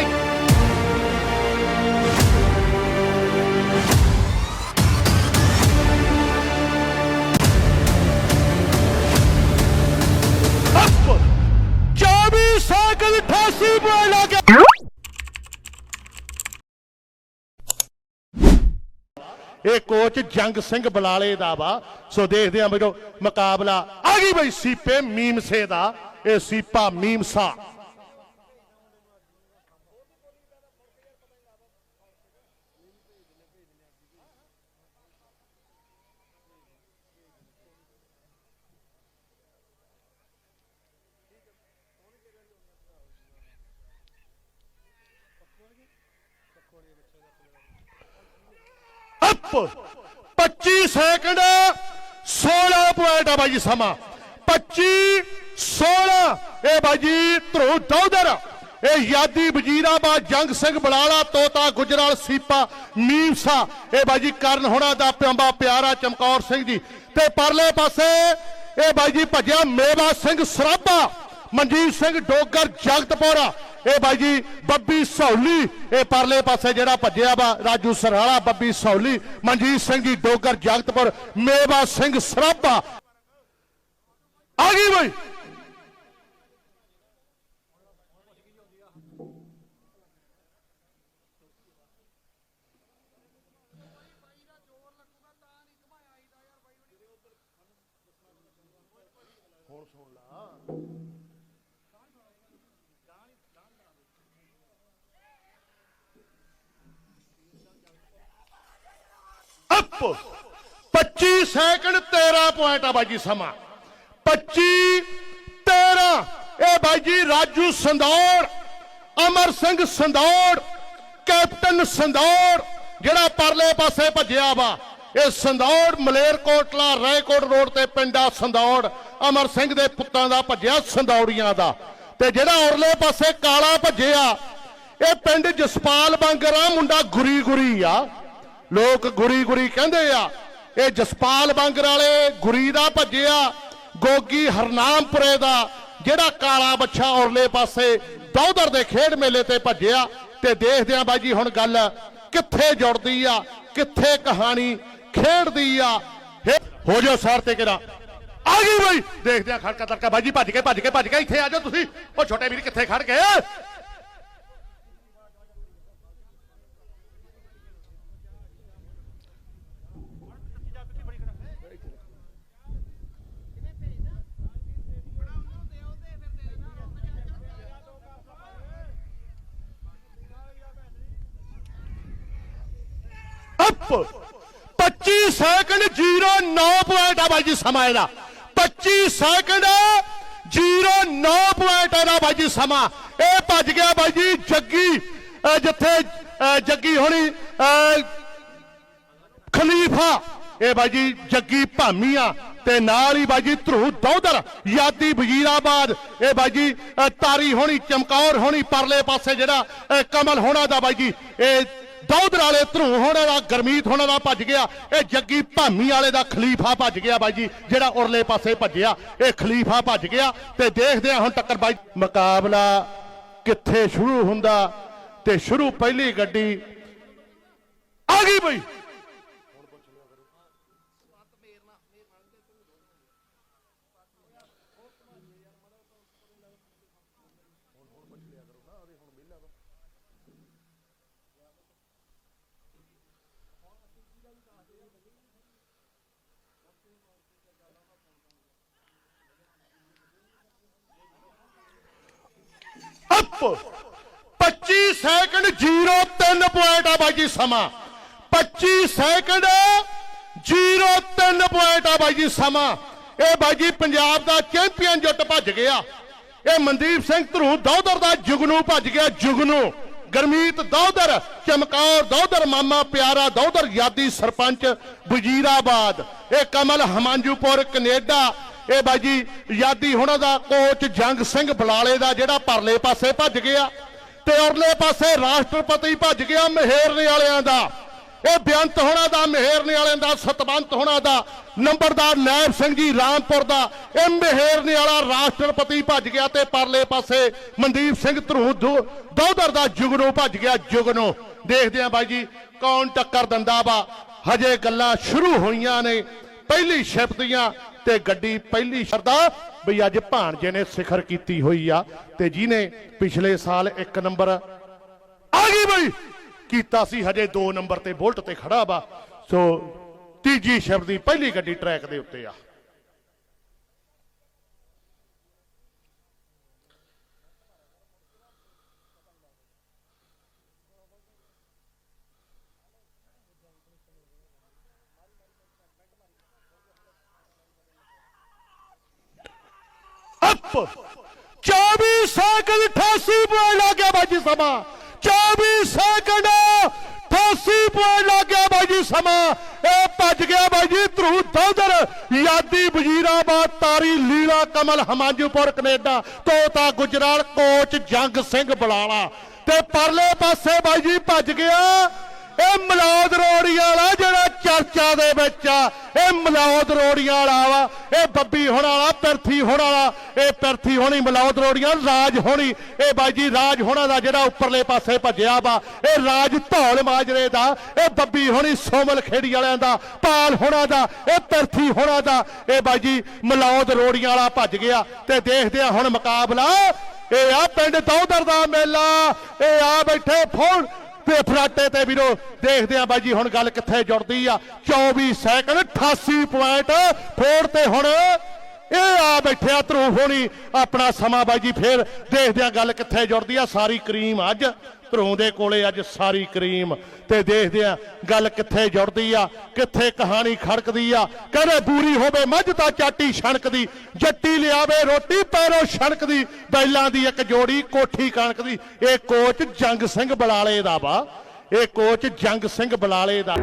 ਕੇ up 24 cycle 88 point ਲਾ ਕੇ ਇਹ coach Jang Singh Balale ਦਾ ਵਾ। ਸੋ ਦੇਖਦੇ ਆ ਮੇਰੋ ਮੁਕਾਬਲਾ ਆ ਗਈ ਬਈ ਸੀਪੇ ਮੀਮਸੇ ਦਾ, ਇਹ ਸੀਪਾ ਮੀਮਸਾ ਅਪ 25 ਸੈਕਿੰਡ 16 ਪੁਆਇੰਟ ਆ ਬਾਈ ਸਮਾਂ। 25 16 ਇਹ ਬਾਈ ਧਰੂ ਦੌਦਰ ਇਹ ਯਾਦੀ ਵਜ਼ੀਰਾਬਾਦ ਜੰਗ ਸਿੰਘ ਬਲਾਲਾ, ਤੋਤਾ ਗੁਜਰਾਲ ਸੀਪਾ ਮੀਮਸਾ ਇਹ ਬਾਈ ਜੀ ਕਰਨ ਹੋਣਾ ਦਾ ਪਿਆਂਬਾ ਪਿਆਰਾ ਚਮਕੌਰ ਸਿੰਘ ਜੀ। ਤੇ ਪਰਲੇ ਪਾਸੇ ਇਹ ਬਾਈ ਜੀ ਭੱਜਿਆ ਮੇਵਾ ਸਿੰਘ ਸਰਾਭਾ, ਮਨਜੀਤ ਸਿੰਘ ਡੋਗਰ, ਜਗਤਪੁਰਾ। ਇਹ ਬਾਈ ਜੀ, ਬੱਬੀ ਸੌਲੀ। ਇਹ ਪਰਲੇ ਪਾਸੇ ਜਿਹੜਾ ਭੱਜਿਆ ਵਾ, ਰਾਜੂ ਸਰਹਾਲਾ, ਬੱਬੀ ਸੌਲੀ। ਮਨਜੀਤ ਸਿੰਘ ਜੀ, ਡੋਗਰ ਜਗਤਪੁਰ, ਮੇਵਾ ਸਿੰਘ ਸਰਾਭਾ ਆ ਗਈ ਬਾਈ। 25 ਸੈਕਿੰਡ 13 ਪੁਆਇੰਟ ਆ ਬਾਈ ਜੀ ਸਮਾਂ। 25 13 ਇਹ ਬਾਈ ਜੀ ਰਾਜੂ ਸੰਦੌੜ, ਅਮਰ ਸਿੰਘ ਸੰਦੌੜ, ਕੈਪਟਨ ਸੰਦੌੜ, ਜਿਹੜਾ ਪਰਲੇ ਪਾਸੇ ਭੱਜਿਆ ਵਾ, ਇਹ ਸੰਦੌੜ ਮਲੇਰਕੋਟਲਾ ਰਾਏਕੋਟ ਰੋਡ ਤੇ ਪਿੰਡਾ ਸੰਦੌੜ, ਅਮਰ ਸਿੰਘ ਦੇ ਪੁੱਤਾਂ ਦਾ ਭੱਜਿਆ ਸੰਦੌੜੀਆਂ ਦਾ। ਤੇ ਜਿਹੜਾ ਉਰਲੇ ਪਾਸੇ ਕਾਲਾ ਭੱਜਿਆ, ਇਹ ਪਿੰਡ ਜਸਪਾਲ ਬੰਗਰਾ ਮੁੰਡਾ ਗੁਰੀ ਗੁਰੀ ਆ। ਲੋਕ ਗੁਰੀ ਗੁਰੀ ਕਹਿੰਦੇ ਆ, ਇਹ ਜਸਪਾਲ ਬਾਂਗਰ ਵਾਲੇ ਗੁਰੀ ਦਾ ਭੱਜਿਆ ਗੋਗੀ ਹਰਨਾਮਪੁਰੇ ਦਾ, ਜਿਹੜਾ ਕਾਲਾ ਬੱਛਾ ਔਰਲੇ ਪਾਸੇ ਦੌਦਰ ਦੇ ਖੇਡ ਮੇਲੇ ਤੇ ਭੱਜਿਆ ਤੇ ਦੇਖਦੇ ਆ ਬਾਈ ਜੀ ਹੁਣ ਗੱਲ ਕਿੱਥੇ ਜੁੜਦੀ ਆ, ਕਿੱਥੇ ਕਹਾਣੀ ਖੇਡਦੀ ਆ, ਹੋ ਜਾਓ ਸਾਰ ਤੇ ਕਿਰਾ ਆ ਗਈ ਬਾਈ, ਦੇਖਦੇ ਆ ਖੜਕਾ ਤੜਕਾ, ਬਾਈ ਜੀ ਭੱਜ ਕੇ ਭੱਜ ਕੇ ਭੱਜ ਕੇ ਇੱਥੇ ਆ ਜਾਓ ਤੁਸੀਂ, ਉਹ ਛੋਟੇ ਵੀਰ ਕਿੱਥੇ ਖੜ ਗਏ? ਅਪ 25 ਸੈਕਿੰਡ 09 ਪੁਆਇੰਟ ਆ ਬਾਈ ਜੀ ਸਮਾਂ ਇਹਦਾ। 25 ਸੈਕਿੰਡ 09 ਪੁਆਇੰਟ ਇਹਦਾ ਬਾਈ ਜੀ ਸਮਾਂ। ਇਹ ਭੱਜ ਗਿਆ ਬਾਈ ਜੀ ਜੱਗੀ, ਅਹ ਜਿੱਥੇ ਜੱਗੀ ਹੋਣੀ ਖਲੀਫਾ। ਇਹ ਬਾਈ ਜੀ ਜੱਗੀ ਭਾਮੀਆਂ ਤੇ ਨਾਲ ਹੀ ਬਾਈ ਜੀ ਧਰੂ ਦੌਦਰ ਯਾਦੀ ਵਜ਼ੀਰਾਬਾਦ। ਇਹ ਬਾਈ ਜੀ ਤਾਰੀ ਹੋਣੀ, ਚਮਕੌਰ ਹੋਣੀ, ਪਰਲੇ ਪਾਸੇ ਜਿਹੜਾ ਕਮਲ ਹੋਣਾ ਦਾ ਬਾਈ ਜੀ, ਇਹ ਦੌਦਰ ਵਾਲੇ ਧਰੂ ਹੋਣਾ ਦਾ ਗਰਮੀਤ ਹੋਣਾ ਦਾ ਭੱਜ ਗਿਆ। ਇਹ ਜੱਗੀ ਭਾਮੀ ਵਾਲੇ ਦਾ ਖਲੀਫਾ ਭੱਜ ਗਿਆ ਬਾਈ ਜੀ, ਜਿਹੜਾ ਉਰਲੇ ਪਾਸੇ ਭੱਜਿਆ। ਇਹ ਖਲੀਫਾ ਭੱਜ ਗਿਆ ਤੇ ਦੇਖਦੇ ਆ ਹੁਣ ਟੱਕਰ ਬਾਈ, ਮੁਕਾਬਲਾ ਕਿੱਥੇ ਸ਼ੁਰੂ ਹੁੰਦਾ ਤੇ ਸ਼ੁਰੂ ਪਹਿਲੀ ਗੱਡੀ ਆ ਗਈ ਬਈ। ਅਪ 25 ਸੈਕਿੰਡ 03 ਪੁਆਇੰਟ ਆ ਬਾਈ ਜੀ ਸਮਾਂ। 25 ਸੈਕਿੰਡ 03 ਪੁਆਇੰਟ ਆ ਬਾਈ ਜੀ ਸਮਾਂ। ਇਹ ਬਾਈ ਜੀ ਪੰਜਾਬ ਦਾ ਚੈਂਪੀਅਨ ਜੁੱਟ ਭੱਜ ਗਿਆ। ਇਹ ਮਨਦੀਪ ਸਿੰਘ ਧਰੂ ਦੌਦਰ ਦਾ ਜੁਗਨੂ ਭੱਜ ਗਿਆ, ਜੁਗਨੂ। ਗਰਮੀਤ ਦੌਦਰ, ਚਮਕੌਰ ਦੌਦਰ, ਮਾਮਾ ਪਿਆਰਾ ਦੌਦਰ, ਯਾਦੀ ਸਰਪੰਚ ਵਜ਼ੀਰਾਬਾਦ। ਇਹ ਕਮਲ ਹਮਾਂਜੂਪੁਰ, ਕੈਨੇਡਾ। ਇਹ ਬਾਜੀ ਯਾਦੀ ਹੁਣਾਂ ਦਾ ਕੋਚ ਜੰਗ ਸਿੰਘ ਬਲਾਲੇ ਦਾ ਜਿਹੜਾ ਪਰਲੇ ਪਾਸੇ ਭੱਜ ਗਿਆ ਤੇ ਔਰਲੇ ਪਾਸੇ ਰਾਸ਼ਟਰਪਤੀ ਭੱਜ ਗਿਆ ਮਹੇਰਨੇ ਵਾਲਿਆਂ ਦਾ। ਇਹ ਬੇਅੰਤ ਹੋਣਾ ਦਾ ਮਹਿਰਨੇ ਵਾਲਿਆਂ ਦਾ, ਸਤਵੰਤ ਹੋਣਾ ਦਾ, ਨੰਬਰਦਾਰ ਨੈਬ ਸਿੰਘ ਜੀ ਰਾਮਪੁਰ ਦਾ, ਇਹ ਮਹਿਰਨੇ ਵਾਲਾ ਰਾਸ਼ਟਰਪਤੀ ਭੱਜ ਗਿਆ ਤੇ ਪਰਲੇ ਪਾਸੇ ਮਨਦੀਪ ਸਿੰਘ ਧਰੂ ਦੋਦਰ ਦਾ ਜੁਗਨੋ ਭੱਜ ਗਿਆ, ਜੁਗਨੋ। ਦੇਖਦੇ ਆ ਬਾਈ ਜੀ, ਕੌਣ ਟੱਕਰ ਦਿੰਦਾ ਵਾ? ਹਜੇ ਗੱਲਾਂ ਸ਼ੁਰੂ ਹੋਈਆਂ ਨੇ, ਪਹਿਲੀ ਸ਼ਿਫਟ ਦੀਆਂ ਤੇ ਗੱਡੀ ਪਹਿਲੀ ਸ਼ਰਦਾ ਬਈ ਅੱਜ ਭਾਣਜੇ ਨੇ ਸਿਖਰ ਕੀਤੀ ਹੋਈ ਆ ਤੇ ਜਿਹਨੇ ਪਿਛਲੇ ਸਾਲ ਇੱਕ ਨੰਬਰ ਆ ਗਈ ਬਈ। ਕੀਤਾ ਸੀ, ਹਜੇ 2 ਨੰਬਰ ਤੇ ਬੁਲਟ ਤੇ ਖੜਾ ਵਾ। ਸੋ ਤੀਜੀ ਸ਼ਬਦ ਦੀ ਪਹਿਲੀ ਗੱਡੀ ਟਰੈਕ ਦੇ ਉੱਤੇ ਆ। ਅਪ। 24 ਸੈਕਿੰਡ 88 ਪੁਆਇੰਟ ਲੱਗ ਗਿਆ ਬਾਜੀ ਸਮਾਂ 24 ਸੈਕਿੰਡ 88 ਪੁਆਇੰਟ ਲੱਗ ਗਿਆ ਬਾਜੀ ਸਮਾਂ। ਇਹ ਭੱਜ ਗਿਆ ਬਾਜੀ ਧਰੂ ਦੌਦਰ ਯਾਦੀ ਵਜ਼ੀਰਾਬਾਦ ਤਾਰੀ ਲੀਲਾ ਕਮਲ ਹਮਾਂਜੂਪੁਰ, ਕੈਨੇਡਾ। ਤੋਤਾ ਗੁਜਰਾਲ, ਕੋਚ ਜੰਗ ਸਿੰਘ ਬਲਾਲਾ। ਤੇ ਪਰਲੇ ਪਾਸੇ ਬਾਈ ਜੀ ਭੱਜ ਗਿਆ। ਇਹ ਮਲਾਦ ਰੋਡ ਚਰਚਾ ਦੇ ਵਿੱਚ ਇਹ ਮਲੌਦ ਰੋੜੀਆਂ ਵਾਲਾ ਵਾ। ਇਹ ਬੱਬੀ ਹੋਣ ਵਾਲਾ, ਪਿਰਥੀ ਹੋਣ ਵਾਲਾ। ਇਹ ਪਿਰਥੀ ਹੋਣੀ, ਮਲੌਦ ਰੋੜੀਆਂ, ਰਾਜ ਹੋਣੀ। ਇਹ ਬਾਈ ਜੀ, ਰਾਜ ਹੋਣਾ ਦਾ ਜਿਹੜਾ ਉੱਪਰਲੇ ਪਾਸੇ ਭੱਜਿਆ ਵਾ, ਇਹ ਰਾਜ ਧੌਲ ਮਾਜਰੇ ਦਾ। ਇਹ ਬੱਬੀ ਹੋਣੀ, ਸੋਮਲ ਖੇੜੀ ਵਾਲਿਆਂ ਦਾ, ਪਾਲ ਹੋਣਾ ਦਾ, ਇਹ ਪਿਰਥੀ ਹੋਣਾ ਦਾ। ਇਹ ਬਾਈ ਜੀ, ਮਲੌਦ ਰੋੜੀਆਂ ਵਾਲਾ ਭੱਜ ਗਿਆ ਤੇ ਦੇਖਦੇ ਆ ਹੁਣ ਮੁਕਾਬਲਾ। ਇਹ ਆ ਪਿੰਡ ਦੌਦਰ ਦਾ ਮੇਲਾ। ਇਹ ਆ ਬੈਠੇ ਫੋਨ। ਤੇ ਫਰਾਟੇ ਤੇ ਵੀਰੋ, ਦੇਖਦੇ ਆ ਬਾਈ ਜੀ, ਹੁਣ ਗੱਲ ਕਿੱਥੇ ਜੁੜਦੀ ਆ। 24 ਸੈਕਿੰਡ 88 ਪੁਆਇੰਟ ਫੋੜ ਤੇ ਹੁਣ ਇਹ ਆ ਬੈਠਿਆ ਧਰੂ ਹੋਣੀ, ਆਪਣਾ ਸਮਾਂ ਬਾਈ ਜੀ ਫੇਰ ਦੇਖਦੇ ਆ ਗੱਲ ਕਿੱਥੇ ਜੁੜਦੀ ਆ। ਸਾਰੀ ਕਰੀਮ ਅੱਜ ਧਰੂ ਦੇ ਕੋਲੇ, ਅੱਜ ਸਾਰੀ ਕਰੀਮ। ਤੇ ਦੇਖਦੇ ਆ ਗੱਲ ਕਿੱਥੇ ਜੁੜਦੀ ਆ, ਕਿੱਥੇ ਕਹਾਣੀ ਖੜਕਦੀ ਆ। ਕਹਿੰਦੇ ਬੂਰੀ ਹੋਵੇ ਮੱਝ ਤਾਂ ਚਾਟੀ ਛਣਕਦੀ, ਜੱਟੀ ਲਿਆਵੇ ਰੋਟੀ ਪੈਰੋਂ ਛਣਕਦੀ। ਬੈਲਾਂ ਦੀ ਇੱਕ ਜੋੜੀ, ਕੋਠੀ ਕਣਕ ਦੀ ਇਹ ਕੋਚ ਜੰਗ ਸਿੰਘ ਬਲਾਲੇ ਦਾ ਵਾ। ਇਹ ਕੋਚ ਜੰਗ ਸਿੰਘ ਬਲਾਲੇ ਦਾ।